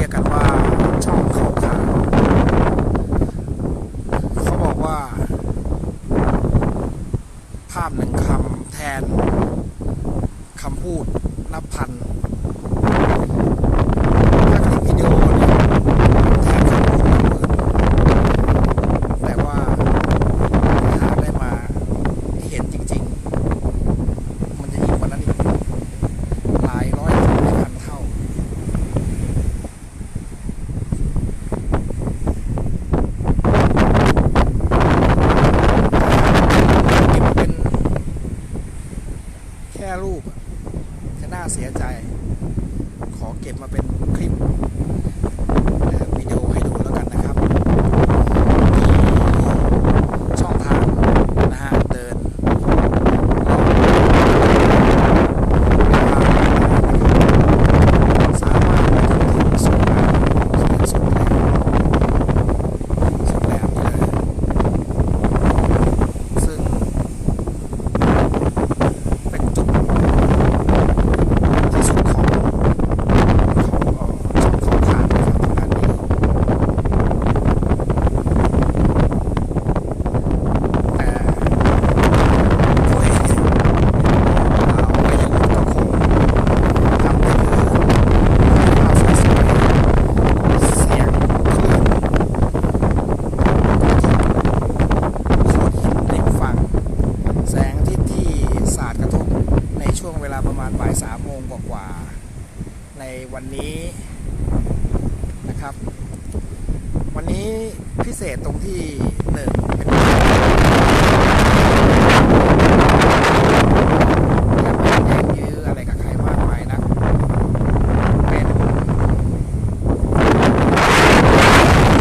รียกกันว่าช่องเขาขาเขาบอกว่า ภาพหนึ่งคำแทนคำพูดนับพัน รูปจะน่าเสียใจ ขอเก็บมาเป็นคลิป กว่าในวันนี้นะครับ วันนี้พิเศษตรงที่หนึ่งเป็น